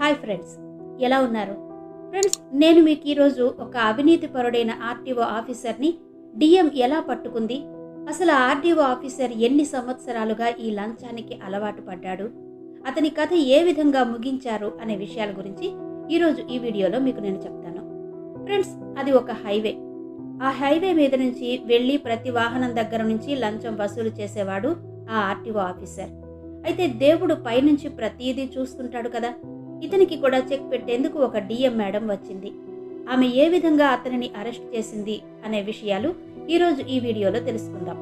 Hi friends ఎలా ఉన్నారు? Friends నేను మీకు ఈరోజు ఒక అవినీతి పరుడైన ఆర్టీఓ ఆఫీసర్ని డిఎం ఎలా పట్టుకుంది? అసలు ఆ ఆర్టీఓ ఆఫీసర్ ఎన్ని సంవత్సరాలుగా ఈ లంచానికి అలవాటు పడ్డాడు? అతని కథ ఏ విధంగా ముగించారు అనే విషయాల గురించి ఈరోజు ఈ వీడియోలో మీకు నేను చెప్తాను. ఫ్రెండ్స్ అది ఒక హైవే. ఆ హైవే మీద నుంచి వెళ్ళి ప్రతి వాహనం దగ్గర నుంచి లంచం వసూలు చేసేవాడు ఆ ఆర్టీఓ ఆఫీసర్. అయితే దేవుడు పైనుంచి ప్రతిదీ చూస్తుంటాడు కదా. ఇతనికి కూడా చెక్ పెట్టేందుకు ఒక డిఎం మేడం వచ్చింది. ఆమె ఏ విధంగా అతనిని అరెస్ట్ చేసింది అనే విషయాలు ఈరోజు ఈ వీడియోలో తెలుసుకుందాం.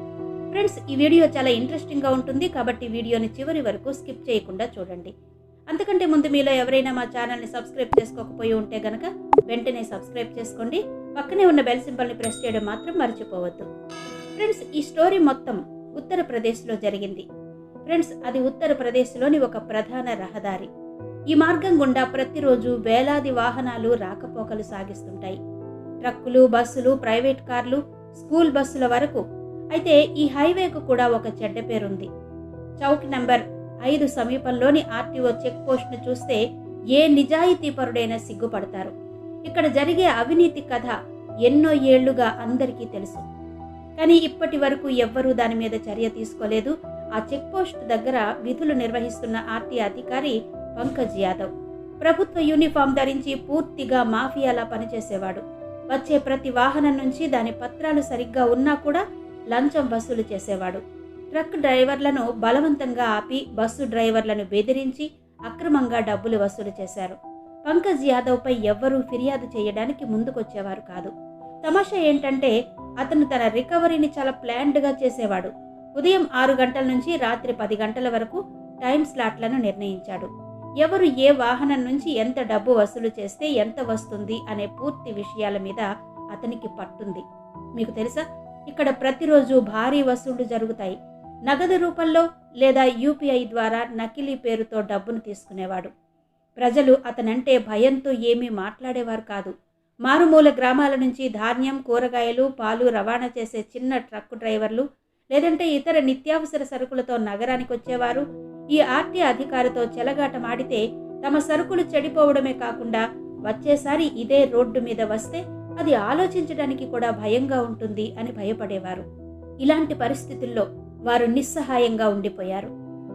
ఫ్రెండ్స్ ఈ వీడియో చాలా ఇంట్రెస్టింగ్గా ఉంటుంది కాబట్టి వీడియోని చివరి వరకు స్కిప్ చేయకుండా చూడండి. అంతకంటే ముందు మీలో ఎవరైనా మా ఛానల్ని సబ్స్క్రైబ్ చేసుకోకపోయి ఉంటే గనక వెంటనే సబ్స్క్రైబ్ చేసుకోండి. పక్కనే ఉన్న బెల్ సింబల్ని ప్రెస్ చేయడం మాత్రం మర్చిపోవద్దు. ఫ్రెండ్స్ ఈ స్టోరీ మొత్తం ఉత్తరప్రదేశ్లో జరిగింది. ఫ్రెండ్స్ అది ఉత్తరప్రదేశ్లోని ఒక ప్రధాన రహదారి. ఈ మార్గం గుండా ప్రతిరోజు వేలాది వాహనాలు రాకపోకలు సాగిస్తుంటాయి. ట్రక్కులు బస్సులు ప్రైవేట్ కార్లు స్కూల్ బస్సుల వరకు. అయితే ఈ హైవేకు కూడా ఒక చెడ్డ పేరుంది. చౌక్ నంబర్ ఐదు సమీపంలోని ఆర్టీఓ చెక్ పోస్ట్ను చూస్తే ఏ నిజాయితీపరుడైనా సిగ్గుపడతారు. ఇక్కడ జరిగే అవినీతి కథ ఎన్నో ఏళ్ళుగా అందరికీ తెలుసు. కానీ ఇప్పటి వరకు ఎవ్వరూ దాని మీద చర్య తీసుకోలేదు. ఆ చెక్ పోస్ట్ దగ్గర విధులు నిర్వహిస్తున్న ఆర్టీ అధికారి పంకజ్ యాదవ్ ప్రభుత్వ యూనిఫామ్ ధరించి పూర్తిగా మాఫియాలా పనిచేసేవాడు. వచ్చే ప్రతి వాహనం నుంచి దాని పత్రాలు సరిగ్గా ఉన్నా కూడా లంచం వసూలు చేసేవాడు. ట్రక్ డ్రైవర్లను బలవంతంగా ఆపి బస్సు డ్రైవర్లను బెదిరించి అక్రమంగా డబ్బులు వసూలు చేశారు. పంకజ్ యాదవ్పై ఎవ్వరూ ఫిర్యాదు చేయడానికి ముందుకొచ్చేవారు కాదు. తమాషా ఏంటంటే అతను తన రికవరీని చాలా ప్లాన్డ్గా చేసేవాడు. ఉదయం ఆరు గంటల నుంచి రాత్రి పది గంటల వరకు టైం స్లాట్లను నిర్ణయించాడు. ఎవరు ఏ వాహనం నుంచి ఎంత డబ్బు వసూలు చేస్తే ఎంత వస్తుంది అనే పూర్తి విషయాల మీద అతనికి పట్టుంది. మీకు తెలుసా? ఇక్కడ ప్రతిరోజు భారీ వసూళ్ళు జరుగుతాయి. నగదు రూపంలో లేదా యూపీఐ ద్వారా నకిలీ పేరుతో డబ్బును తీసుకునేవాడు. ప్రజలు అతనంటే భయంతో ఏమీ మాట్లాడేవారు కాదు. మారుమూల గ్రామాల నుంచి ధాన్యం కూరగాయలు పాలు రవాణా చేసే చిన్న ట్రక్ డ్రైవర్లు లేదంటే ఇతర నిత్యావసర సరుకులతో నగరానికి వచ్చేవారు ఈ ఆర్టీ అధికారితో చెలగాటమాడితే తమ సరుకులు చెడిపోవడమే కాకుండా వచ్చేసారి ఇదే రోడ్డు మీద వస్తే అది ఆలోచించడానికి కూడా భయంగా ఉంటుంది అని భయపడేవారు. ఇలాంటి పరిస్థితుల్లో వారు నిస్సహాయంగా ఉండిపోయారు.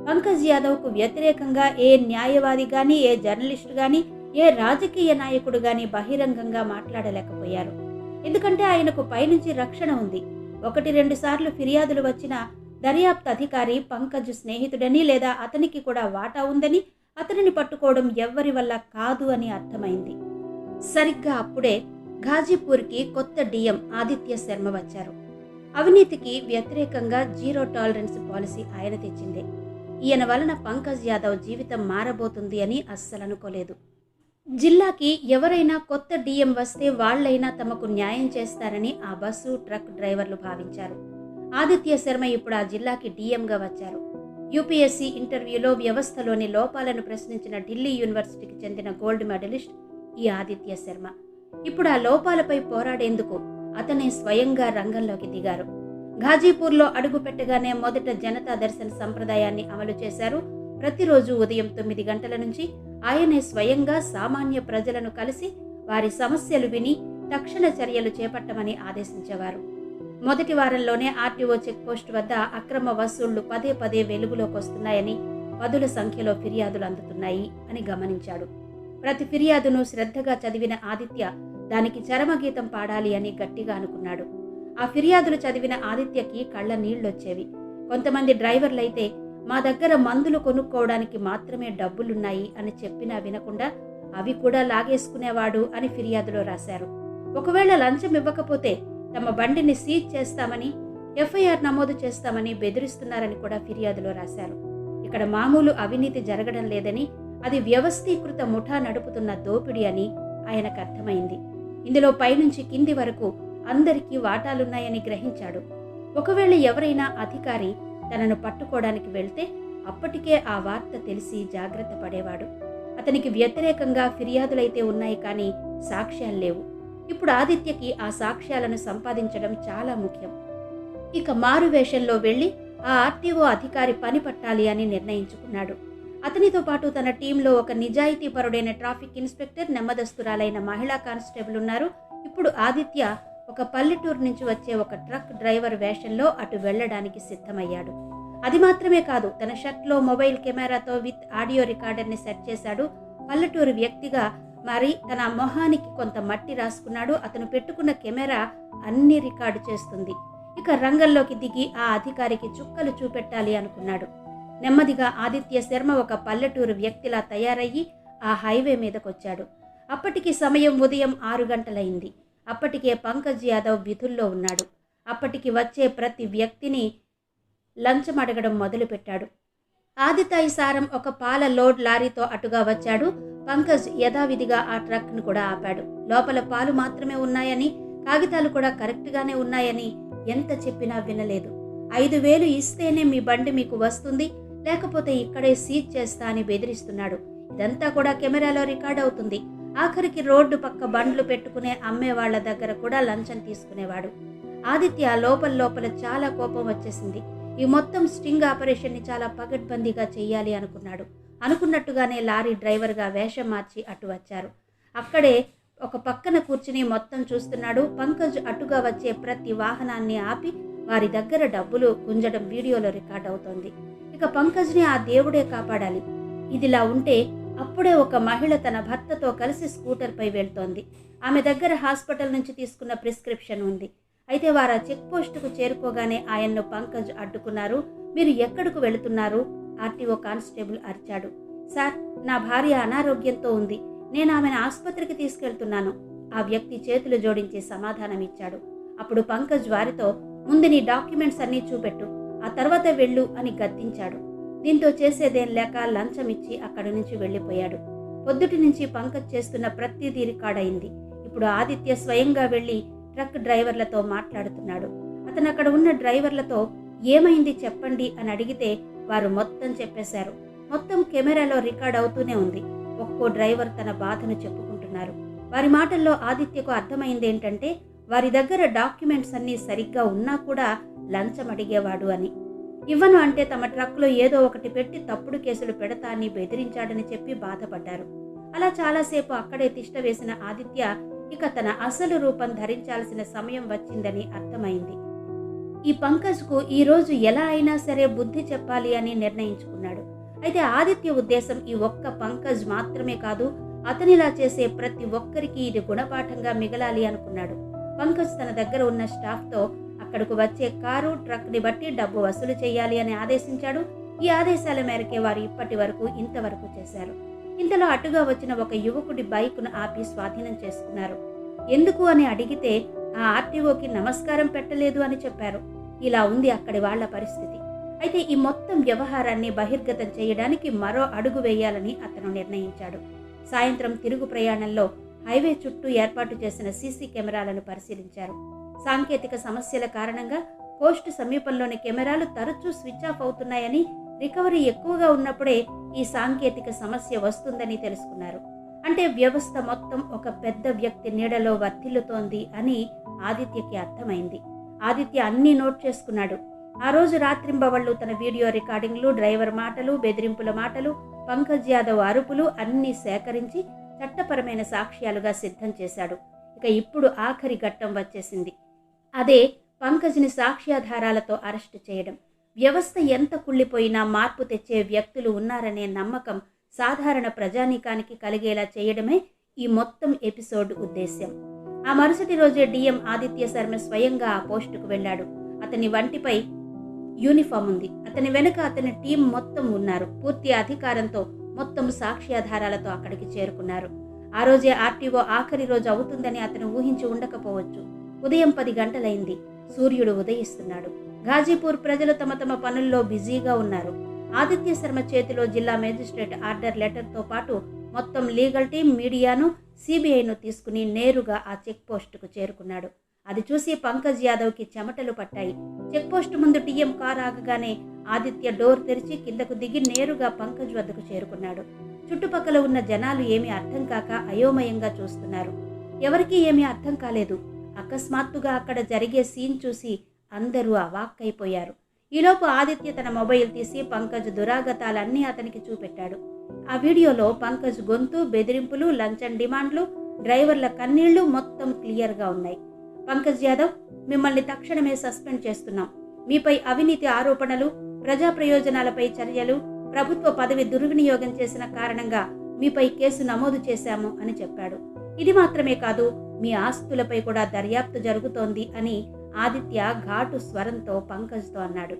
పంకజ్ యాదవ్కు వ్యతిరేకంగా ఏ న్యాయవాది కానీ ఏ జర్నలిస్ట్ కానీ ఏ రాజకీయ నాయకుడు కానీ బహిరంగంగా మాట్లాడలేకపోయారు. ఎందుకంటే ఆయనకు పైనుంచి రక్షణ ఉంది. ఒకటి రెండు సార్లు ఫిర్యాదులు వచ్చిన దర్యాప్తు అధికారి పంకజ్ స్నేహితుడని లేదా అతనికి కూడా వాటా ఉందని అతనిని పట్టుకోవడం ఎవ్వరి వల్ల కాదు అని అర్థమైంది. సరిగ్గా అప్పుడే ఘాజీపూర్కి కొత్త డిఎం ఆదిత్య శర్మ వచ్చారు. అవినీతికి వ్యతిరేకంగా జీరో టాలరెన్స్ పాలసీ ఆయన తెచ్చింది. ఈయన వలన పంకజ్ యాదవ్ జీవితం మారబోతుంది అని అస్సలు అనుకోలేదు. జిల్లాకి ఎవరైనా కొత్త డిఎం వస్తే వాళ్ళైనా తమకు న్యాయం చేస్తారని ఆ బస్సు ట్రక్ డ్రైవర్లు భావించారు. ఆదిత్య శర్మ ఇప్పుడు ఆ జిల్లాకి డిఎంగా వచ్చారు. యూపీఎస్సీ ఇంటర్వ్యూలో వ్యవస్థలోని లోపాలను ప్రశ్నించిన ఢిల్లీ యూనివర్సిటీకి చెందిన గోల్డ్ మెడలిస్ట్ ఈ ఆదిత్య శర్మ. ఇప్పుడు ఆ లోపాలపై పోరాడేందుకు అతనే స్వయంగా రంగంలోకి దిగారు. ఘాజీపూర్లో అడుగుపెట్టగానే మొదట జనతా దర్శన్ సంప్రదాయాన్ని అమలు చేశారు. ప్రతిరోజు ఉదయం తొమ్మిది గంటల నుంచి ఆయనే స్వయంగా సామాన్య ప్రజలను కలిసి వారి సమస్యలు విని తక్షణ చర్యలు చేపట్టమని ఆదేశించేవారు. మొదటి వారంలోనే ఆర్టీఓ చెక్పోస్ట్ వద్ద అక్రమ వసూళ్ళు పదే పదే వెలుగులోకి వస్తున్నాయని పదుల సంఖ్యలో ఫిర్యాదులు అందుతున్నాయి అని గమనించాడు. ప్రతి ఫిర్యాదును శ్రద్ధగా చదివిన ఆదిత్య దానికి చరమగీతం పాడాలి అని గట్టిగా అనుకున్నాడు. ఆ ఫిర్యాదులు చదివిన ఆదిత్యకి కళ్ళ నీళ్ళొచ్చేవి కొంతమంది డ్రైవర్లైతే మా దగ్గర మందులు కొనుక్కోవడానికి మాత్రమే డబ్బులున్నాయి అని చెప్పినా వినకుండా అవి కూడా లాగేసుకునేవాడు అని ఫిర్యాదులో రాశారు. ఒకవేళ లంచం ఇవ్వకపోతే తమ బండిని సీజ్ చేస్తామని ఎఫ్ఐఆర్ నమోదు చేస్తామని బెదిరిస్తున్నారని కూడా ఫిర్యాదులో రాశారు. ఇక్కడ మామూలు అవినీతి జరగడం లేదని అది వ్యవస్థీకృత ముఠా నడుపుతున్న దోపిడీ అని ఆయనకు అర్థమైంది. ఇందులో పైనుంచి కింది వరకు అందరికీ వాటాలున్నాయని గ్రహించాడు. ఒకవేళ ఎవరైనా అధికారి తనను పట్టుకోవడానికి వెళ్తే అప్పటికే ఆ వార్త తెలిసి జాగ్రత్త పడేవాడు. అతనికి వ్యతిరేకంగా ఫిర్యాదులైతే ఉన్నాయి కానీ సాక్ష్యాలు లేవు. ఇప్పుడు ఆదిత్యకి ఆ సాక్ష్యాలను సంపాదించడం చాలా ముఖ్యం. ఇక మారు వేషంలో వెళ్ళి ఆ ఆర్టీఓ అధికారి పని పట్టాలి అని నిర్ణయించుకున్నాడు. అతనితో పాటు తన టీంలో ఒక నిజాయితీపరుడైన ట్రాఫిక్ ఇన్స్పెక్టర్ నెమ్మదస్తురాలైన మహిళా కానిస్టేబుల్ ఉన్నారు. ఇప్పుడు ఆదిత్య ఒక పల్లెటూరు నుంచి వచ్చే ఒక ట్రక్ డ్రైవర్ వేషంలో అటు వెళ్ళడానికి సిద్ధమయ్యాడు. అది మాత్రమే కాదు తన షర్ట్లో మొబైల్ కెమెరాతో విత్ ఆడియో రికార్డర్ని సెట్ చేశాడు. పల్లెటూరు వ్యక్తిగా మరి తన మొహానికి కొంత మట్టి రాసుకున్నాడు. అతను పెట్టుకున్న కెమెరా అన్ని రికార్డు చేస్తుంది. ఇక రంగంలోకి దిగి ఆ అధికారికి చుక్కలు చూపెట్టాలి అనుకున్నాడు. నెమ్మదిగా ఆదిత్య శర్మ ఒక పల్లెటూరు వ్యక్తిలా తయారయ్యి ఆ హైవే మీదకొచ్చాడు. అప్పటికి సమయం ఉదయం ఆరు గంటలైంది. అప్పటికే పంకజ్ యాదవ్ విధుల్లో ఉన్నాడు. అప్పటికి వచ్చే ప్రతి వ్యక్తిని లంచం అడగడం మొదలుపెట్టాడు. ఆదితాయి సారం ఒక పాల లోడ్ లారీతో అటుగా వచ్చాడు. పంకజ్ యథావిధిగా ఆ ట్రక్ను కూడా ఆపాడు. లోపల పాలు మాత్రమే ఉన్నాయని కాగితాలు కూడా కరెక్ట్గానే ఉన్నాయని ఎంత చెప్పినా వినలేదు. ఐదు వేలు ఇస్తేనే మీ బండి మీకు వస్తుంది లేకపోతే ఇక్కడే సీజ్ చేస్తా అని బెదిరిస్తున్నాడు. ఇదంతా కూడా కెమెరాలో రికార్డ్ అవుతుంది. ఆఖరికి రోడ్డు పక్క బండ్లు పెట్టుకునే అమ్మే వాళ్ళ దగ్గర కూడా లంచం తీసుకునేవాడు. ఆదిత్య లోపల లోపల చాలా కోపం వచ్చేసింది. ఈ మొత్తం స్టింగ్ ఆపరేషన్ని చాలా పగడ్బందీగా చేయాలి అనుకున్నాడు. అనుకున్నట్టుగానే లారీ డ్రైవర్గా వేషం మార్చి అటు వచ్చారు. అక్కడే ఒక పక్కన కూర్చుని మొత్తం చూస్తున్నాడు. పంకజ్ అటుగా వచ్చే ప్రతి వాహనాన్ని ఆపి వారి దగ్గర డబ్బులు గుంజడం వీడియోలో రికార్డ్ అవుతోంది. ఇక పంకజ్ని ఆ దేవుడే కాపాడాలి. ఇదిలా ఉంటే అప్పుడే ఒక మహిళ తన భర్తతో కలిసి స్కూటర్పై వెళ్తోంది. ఆమె దగ్గర హాస్పిటల్ నుంచి తీసుకున్న ప్రిస్క్రిప్షన్ ఉంది. అయితే వారు ఆ చెక్ పోస్టుకు చేరుకోగానే ఆయన్ను పంకజ్ అడ్డుకున్నారు. మీరు ఎక్కడికు వెళుతున్నారు? ఆర్టీఓ కానిస్టేబుల్ అరిచాడు. సార్ నా భార్య అనారోగ్యంతో ఉంది. నేను ఆమెను ఆసుపత్రికి తీసుకెళ్తున్నాను. ఆ వ్యక్తి చేతులు జోడించి సమాధానం ఇచ్చాడు అప్పుడు పంకజ్ వారితో ముందు నీ డాక్యుమెంట్స్ అన్నీ చూపెట్టు ఆ తర్వాత వెళ్ళు అని గద్దించాడు. దీంతో చేసేదేం లేక లంచం ఇచ్చి అక్కడి నుంచి వెళ్ళిపోయాడు. పొద్దుటి నుంచి పంకజ్ చేస్తున్న ప్రతిదీ రికార్డ్ అయింది ఇప్పుడు ఆదిత్య స్వయంగా వెళ్ళి ట్రక్ డ్రైవర్లతో మాట్లాడుతున్నాడు. అతను అక్కడ ఉన్న డ్రైవర్లతో ఏమైంది చెప్పండి అని అడిగితే వారు మొత్తం చెప్పేశారు. మొత్తం కెమెరాలో రికార్డ్ అవుతూనే ఉంది. ఒక్కో డ్రైవర్ తన బాధను చెప్పుకుంటున్నారు. వారి మాటల్లో ఆదిత్యకు అర్థమైంది ఏంటంటే వారి దగ్గర డాక్యుమెంట్స్ అన్నీ సరిగ్గా ఉన్నా కూడా లంచం అడిగేవాడు అని. ఇవ్వను అంటే తమ ట్రక్లో ఏదో ఒకటి పెట్టి తప్పుడు కేసులు పెడతా అని బెదిరించాడని చెప్పి బాధపడ్డారు. అలా చాలాసేపు అక్కడే తిష్ట వేసిన ఆదిత్య ఇక తన అసలు రూపం ధరించాల్సిన సమయం వచ్చిందని అర్థమైంది. ఈ పంకజ్కు ఈరోజు ఎలా అయినా సరే బుద్ధి చెప్పాలి అని నిర్ణయించుకున్నాడు. అయితే ఆదిత్య ఉద్దేశం ఈ ఒక్క పంకజ్ మాత్రమే కాదు అతనిలా చేసే ప్రతి ఒక్కరికి ఇది గుణపాఠంగా మిగలాలి అనుకున్నాడు. పంకజ్ తన దగ్గర ఉన్న స్టాఫ్తో అక్కడకు వచ్చే కారు ట్రక్ని బట్టి డబ్బు వసూలు చేయాలి అని ఆదేశించాడు. ఈ ఆదేశాల మేరకే వారు ఇప్పటి వరకు ఇంతవరకు చేశారు. ఇంతలో అటుగా వచ్చిన ఒక యువకుడి బైక్ను ఆపి స్వాధీనం చేసుకున్నారు. ఎందుకు అని అడిగితే ఆ ఆర్టీఓకి నమస్కారం పెట్టలేదు అని చెప్పారు. ఇలా ఉంది అక్కడి వాళ్ళ పరిస్థితి. అయితే ఈ మొత్తం వ్యవహారాన్ని బహిర్గతం చేయడానికి మరో అడుగు వేయాలని అతను నిర్ణయించాడు. సాయంత్రం తిరుగు ప్రయాణంలో హైవే చుట్టూ ఏర్పాటు చేసిన సీసీ కెమెరాలను పరిశీలించారు. సాంకేతిక సమస్యల కారణంగా కోస్ట్ సమీపంలోని కెమెరాలు తరచూ స్విచ్ ఆఫ్ అవుతున్నాయని రికవరీ ఎక్కువగా ఉన్నప్పుడే ఈ సాంకేతిక సమస్య వస్తుందని తెలుసుకున్నారు. అంటే వ్యవస్థ మొత్తం ఒక పెద్ద వ్యక్తి నీడలో వర్తిల్లుతోంది అని ఆదిత్యకి అర్థమైంది. ఆదిత్య అన్నీ నోట్ చేసుకున్నాడు. ఆ రోజు రాత్రింబవళ్ళు తన వీడియో రికార్డింగ్లు డ్రైవర్ మాటలు బెదిరింపుల మాటలు పంకజ్ యాదవ్ అరుపులు అన్నీ సేకరించి చట్టపరమైన సాక్ష్యాలుగా సిద్ధం చేశాడు. ఇక ఇప్పుడు ఆఖరి ఘట్టం వచ్చేసింది. అదే పంకజ్ని సాక్ష్యాధారాలతో అరెస్టు చేయడం. వ్యవస్థ ఎంత కుళ్ళిపోయినా మార్పు తెచ్చే వ్యక్తులు ఉన్నారనే నమ్మకం సాధారణ ప్రజానీకానికి కలిగేలా చేయడమే ఈ మొత్తం ఎపిసోడ్ ఉద్దేశ్యం. ఆ మరుసటి రోజే డిఎం ఆదిత్య శర్మ స్వయంగా ఆ పోస్టుకు వెళ్ళాడు. అతని వంటిపై యూనిఫామ్ ఉంది. అతని వెనుక అతని టీం మొత్తం ఉన్నారు. పూర్తి అధికారంతో మొత్తం సాక్ష్యాధారాలతో అక్కడికి చేరుకున్నారు. ఆ రోజే ఆర్టీఓ ఆఖరి రోజు అవుతుందని అతను ఊహించి ఉండకపోవచ్చు. ఉదయం పది గంటలైంది. సూర్యుడు ఉదయిస్తున్నాడు. ఘాజీపూర్ ప్రజలు తమ తమ పనుల్లో బిజీగా ఉన్నారు. ఆదిత్య శర్మ చేతిలో జిల్లా మేజిస్ట్రేట్ ఆర్డర్ లెటర్తో పాటు మొత్తం లీగల్ టీం మీడియాను సిబిఐను తీసుకుని నేరుగా ఆ చెక్ పోస్టుకు చేరుకున్నాడు. అది చూసి పంకజ్ యాదవ్కి చెమటలు పట్టాయి. చెక్ పోస్ట్ ముందు టీఎం కార్ ఆగగానే ఆదిత్య డోర్ తెరిచి కిందకు దిగి నేరుగా పంకజ్ వద్దకు చేరుకున్నాడు. చుట్టుపక్కల ఉన్న జనాలు ఏమీ అర్థం కాక అయోమయంగా చూస్తున్నారు. ఎవరికీ ఏమీ అర్థం కాలేదు. అకస్మాత్తుగా అక్కడ జరిగే సీన్ చూసి అందరూ అవాక్కైపోయారు ఈలోపు ఆదిత్య తన మొబైల్ తీసి పంకజ్ దురాగతాలన్నీ అతనికి చూపెట్టాడు. ఆ వీడియోలో పంకజ్ గొంతు బెదిరింపులు లంచం డిమాండ్లు డ్రైవర్ల కన్నీళ్ళు మొత్తం క్లియర్గా ఉన్నాయి. పంకజ్ యాదవ్ మిమ్మల్ని తక్షణమే సస్పెండ్ చేస్తున్నాం. మీపై అవినీతి ఆరోపణలు ప్రజా ప్రయోజనాలపై చర్యలు ప్రభుత్వ పదవి దుర్వినియోగం చేసిన కారణంగా మీపై కేసు నమోదు చేశాము అని చెప్పాడు. ఇది మాత్రమే కాదు మీ ఆస్తులపై కూడా దర్యాప్తు జరుగుతోంది అని ఆదిత్య ఘాటు స్వరంతో పంకజ్తో అన్నాడు.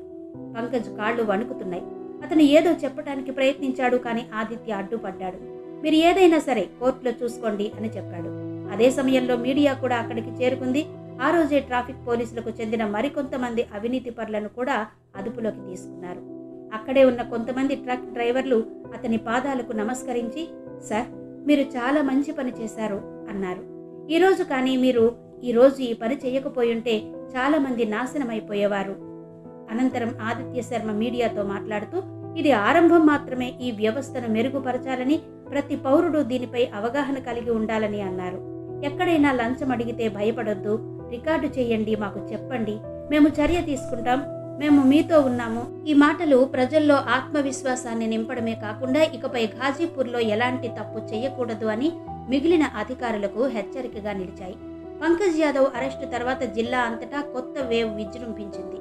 పంకజ్ కాళ్ళు వణుకుతున్నాయి. అతను ఏదో చెప్పడానికి ప్రయత్నించాడు కానీ ఆదిత్య అడ్డుపడ్డాడు. మీరు ఏదైనా సరే కోర్టులో చూసుకోండి అని చెప్పాడు. అదే సమయంలో మీడియా కూడా అక్కడికి చేరుకుంది. ఆ రోజే ట్రాఫిక్ పోలీసులకు చెందిన మరికొంతమంది అవినీతి పరులను కూడా అదుపులోకి తీసుకున్నారు. అక్కడే ఉన్న కొంతమంది ట్రక్ డ్రైవర్లు అతని పాదాలకు నమస్కరించి సార్ మీరు చాలా మంచి పని చేశారు అన్నారు. ఈరోజు కానీ మీరు ఈరోజు ఈ పని చేయకపోయుంటే చాలామంది నాశనమైపోయేవారు. అనంతరం ఆదిత్య శర్మ మీడియాతో మాట్లాడుతూ ఇది ఆరంభం మాత్రమే ఈ వ్యవస్థను మెరుగుపరచాలని ప్రతి పౌరుడు దీనిపై అవగాహన కలిగి ఉండాలని అన్నారు. ఎక్కడైనా లంచం అడిగితే భయపడొద్దు. రికార్డు చేయండి మాకు చెప్పండి. మేము చర్య తీసుకుంటాం. మేము మీతో ఉన్నాము. ఈ మాటలు ప్రజల్లో ఆత్మవిశ్వాసాన్ని నింపడమే కాకుండా ఇకపై ఘాజీపూర్లో ఎలాంటి తప్పు చేయకూడదు అని మిగిలిన అధికారులకు హెచ్చరికగా నిలిచాయి. పంకజ్ యాదవ్ అరెస్టు తర్వాత జిల్లా అంతటా కొత్త వేవ్ విజృంభించింది.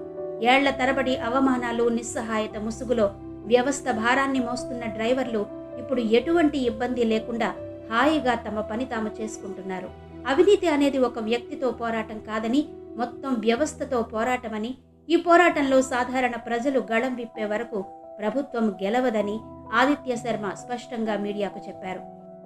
ఏళ్ళ తరబడి అవమానాలు నిస్సహాయత ముసుగులో వ్యవస్థ భారాన్ని మోస్తున్న డ్రైవర్లు ఇప్పుడు ఎటువంటి ఇబ్బంది లేకుండా హాయిగా తమ పని తాము చేసుకుంటున్నారు. అవినీతి అనేది ఒక వ్యక్తితో పోరాటం కాదని మొత్తం వ్యవస్థతో పోరాటమని ఈ పోరాటంలో సాధారణ ప్రజలు గళం విప్పే వరకు ప్రభుత్వం గెలవదని ఆదిత్య శర్మ స్పష్టంగా మీడియాకు చెప్పారు.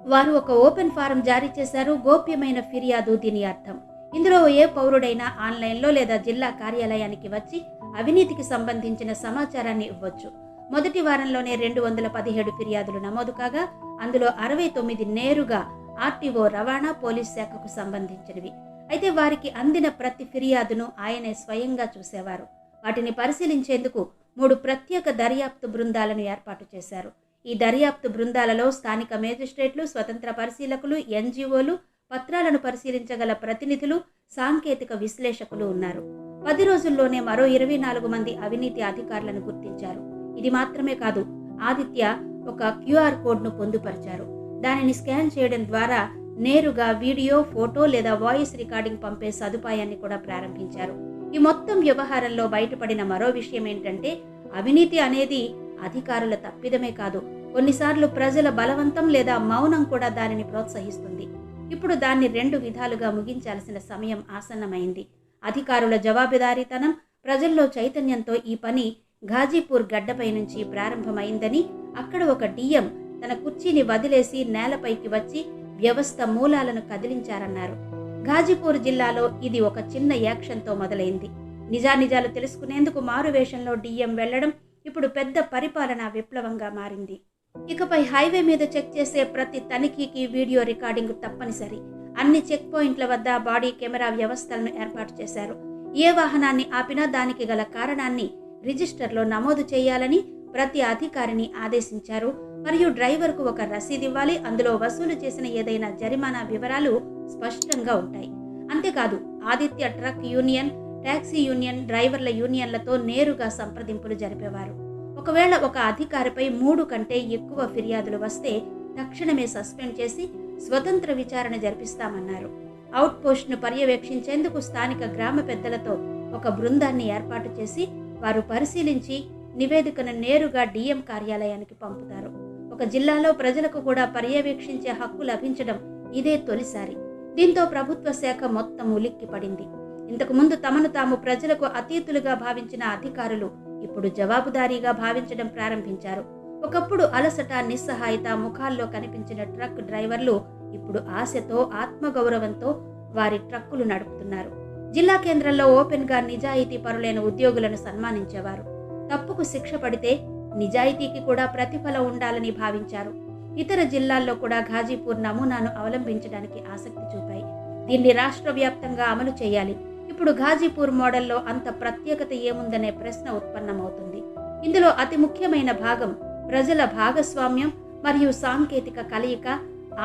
వారు ఒక ఓపెన్ ఫారం జారీ చేశారు. గోప్యమైన ఫిర్యాదు దీని అర్థం. ఇందులో ఏ పౌరుడైనా ఆన్లైన్లో లేదా జిల్లా కార్యాలయానికి వచ్చి అవినీతికి సంబంధించిన సమాచారాన్ని ఇవ్వచ్చు. మొదటి వారంలోనే రెండు వందల పదిహేడు ఫిర్యాదులు నమోదు కాగా అందులో అరవై తొమ్మిది నేరుగా ఆర్టీఓ రవాణా పోలీస్ శాఖకు సంబంధించినవి. అయితే వారికి అందిన ప్రతి ఫిర్యాదును ఆయనే స్వయంగా చూసేవారు. వాటిని పరిశీలించేందుకు మూడు ప్రత్యేక దర్యాప్తు బృందాలను ఏర్పాటు చేశారు. ఈ దర్యాప్తు బృందాలలో స్థానిక మేజిస్ట్రేట్లు స్వతంత్ర పరిశీలకులు ఎన్జిఓలు పత్రాలను పరిశీలించగల ప్రతినిధులు సాంకేతిక విశ్లేషకులు ఉన్నారు. పది రోజుల్లోనే మరో ఇరవై నాలుగు మంది అవినీతి అధికారులను గుర్తించారు. ఇది మాత్రమే కాదు ఆదిత్య ఒక క్యూఆర్ కోడ్ను పొందుపరిచారు. దానిని స్కాన్ చేయడం ద్వారా నేరుగా వీడియో ఫోటో లేదా వాయిస్ రికార్డింగ్ పంపే సదుపాయాన్ని కూడా ప్రారంభించారు. ఈ మొత్తం వ్యవహారంలో బయటపడిన మరో విషయం ఏంటంటే అవినీతి అనేది అధికారుల తప్పిదమే కాదు కొన్నిసార్లు ప్రజల బలవంతం లేదా మౌనం కూడా దానిని ప్రోత్సహిస్తుంది. ఇప్పుడు దాన్ని రెండు విధాలుగా ముగించాల్సిన సమయం ఆసన్నమైంది. అధికారుల జవాబుదారీతనం ప్రజల్లో చైతన్యంతో ఈ పని ఘాజీపూర్ గడ్డపై నుంచి ప్రారంభమైందని అక్కడ ఒక డిఎం తన కుర్చీని వదిలేసి నేలపైకి వచ్చి వ్యవస్థ మూలాలను కదిలించారన్నారు. ఘాజీపూర్ జిల్లాలో ఇది ఒక చిన్న యాక్షన్తో మొదలైంది. నిజానిజాలు తెలుసుకునేందుకు మారువేషంలో డిఎం వెళ్ళడం ఇప్పుడు పెద్ద పరిపాలనా విప్లవంగా మారింది. ఇకపై హైవే మీద చెక్ చేసే ప్రతి తనిఖీకి వీడియో రికార్డింగ్ తప్పనిసరి. అన్ని చెక్ పాయింట్ల వద్ద బాడీ కెమెరా వ్యవస్థలను ఏర్పాటు చేశారు. ఏ వాహనాన్ని ఆపినా దానికి గల కారణాన్ని రిజిస్టర్లో నమోదు చేయాలని ప్రతి అధికారిని ఆదేశించారు. మరియు డ్రైవర్కు ఒక రసీదు ఇవ్వాలి. అందులో వసూలు చేసిన ఏదైనా జరిమానా వివరాలు స్పష్టంగా ఉంటాయి. అంతేకాదు Aditya truck union taxi union డ్రైవర్ల యూనియన్లతో నేరుగా సంప్రదింపులు జరిపేవారు. ఒకవేళ ఒక అధికారిపై మూడు కంటే ఎక్కువ ఫిర్యాదులు వస్తే తక్షణమే సస్పెండ్ చేసి స్వతంత్ర విచారణ జరిపిస్తామన్నారు. అవుట్పోస్ట్ను పర్యవేక్షించేందుకు స్థానిక గ్రామ పెద్దలతో ఒక బృందాన్ని ఏర్పాటు చేసి వారు పరిశీలించి నివేదికను నేరుగా డిఎం కార్యాలయానికి పంపుతారు. ఒక జిల్లాలో ప్రజలకు కూడా పర్యవేక్షించే హక్కు లభించడం ఇదే తొలిసారి. దీంతో ప్రభుత్వ శాఖ మొత్తం ఉలిక్కి పడింది ఇంతకుముందు తమను తాము ప్రజలకు అతీతులుగా భావించిన అధికారులు ఇప్పుడు జవాబుదారీగా భావించడం ప్రారంభించారు. ఒకప్పుడు అలసట నిస్సహాయత ముఖాల్లో కనిపించిన ట్రక్ డ్రైవర్లు ఇప్పుడు ఆశతో ఆత్మగౌరవంతో వారి ట్రక్కులు నడుపుతున్నారు. జిల్లా కేంద్రంలో ఓపెన్గా నిజాయితీ పరులైన ఉద్యోగులను సన్మానించేవారు. తప్పుకు శిక్ష పడితే నిజాయితీకి కూడా ప్రతిఫలం ఉండాలని భావించారు. ఇతర జిల్లాల్లో కూడా ఘాజీపూర్ నమూనాను అవలంబించడానికి ఆసక్తి చూపాయి. దీన్ని రాష్ట్ర వ్యాప్తంగా అమలు చేయాలి. ఇప్పుడు ఘాజీపూర్ మోడల్లో అంత ప్రత్యేకత ఏముందనే ప్రశ్న ఉత్పన్నమవుతుంది. ఇందులో అతి ముఖ్యమైన భాగం ప్రజల భాగస్వామ్యం మరియు సాంకేతిక కలయిక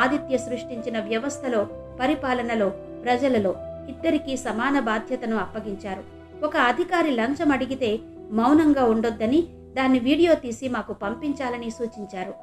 ఆదిత్య సృష్టించిన వ్యవస్థలో పరిపాలనలో ప్రజలలో ఇద్దరికీ సమాన బాధ్యతను అప్పగించారు. ఒక అధికారి లంచం అడిగితే మౌనంగా ఉండొద్దని దాన్ని వీడియో తీసి మాకు పంపించాలని సూచించారు.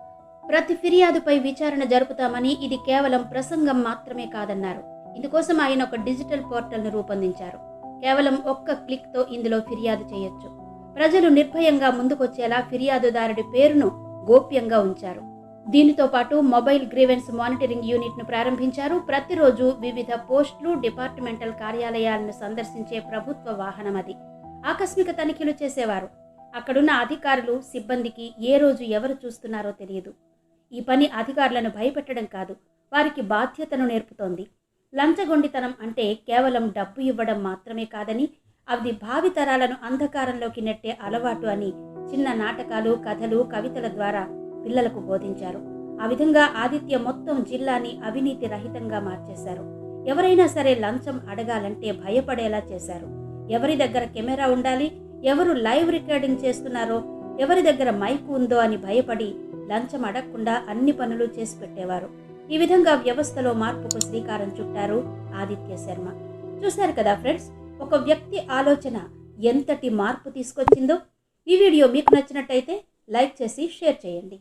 ప్రతి ఫిర్యాదుపై విచారణ జరుపుతామని ఇది కేవలం ప్రసంగం మాత్రమే కాదన్నారు. ఇందుకోసం ఆయన ఒక డిజిటల్ పోర్టల్ను రూపొందించారు. కేవలం ఒక్క క్లిక్తో ఇందులో ఫిర్యాదు చేయొచ్చు. ప్రజలు నిర్భయంగా ముందుకొచ్చేలా ఫిర్యాదుదారుడి పేరును గోప్యంగా ఉంచారు. దీనితో పాటు మొబైల్ గ్రీవెన్స్ మానిటరింగ్ యూనిట్ను ప్రారంభించారు. ప్రతిరోజు వివిధ పోస్టులు డిపార్ట్మెంటల్ కార్యాలయాలను సందర్శించే ప్రభుత్వ వాహనం అది. ఆకస్మిక తనిఖీలు చేసేవారు. అక్కడున్న అధికారులు సిబ్బందికి ఏ రోజు ఎవరు చూస్తున్నారో తెలియదు. ఈ పని అధికారులను భయపెట్టడం కాదు వారికి బాధ్యతను నేర్పుతోంది. లంచగొండితనం అంటే కేవలం డబ్బు ఇవ్వడం మాత్రమే కాదని అది భావితరాలను అంధకారంలోకి నెట్టే అలవాటు అని చిన్న నాటకాలు కథలు కవితల ద్వారా పిల్లలకు బోధించారు. ఆ విధంగా ఆదిత్య మొత్తం జిల్లాని అవినీతి రహితంగా మార్చేశారు. ఎవరైనా సరే లంచం అడగాలంటే భయపడేలా చేశారు. ఎవరి దగ్గర కెమెరా ఉండాలి ఎవరు లైవ్ రికార్డింగ్ చేస్తున్నారో ఎవరి దగ్గర మైక్ ఉందో అని భయపడి లంచం అడగకుండా అన్ని పనులు చేసి పెట్టేవారు. ఈ విధంగా వ్యవస్థలో మార్పుకు శ్రీకారం చుట్టారు ఆదిత్య శర్మ. చూశారు కదా ఫ్రెండ్స్ ఒక వ్యక్తి ఆలోచన ఎంతటి మార్పు తీసుకొచ్చిందో? ఈ వీడియో మీకు నచ్చినట్టయితే లైక్ చేసి షేర్ చేయండి.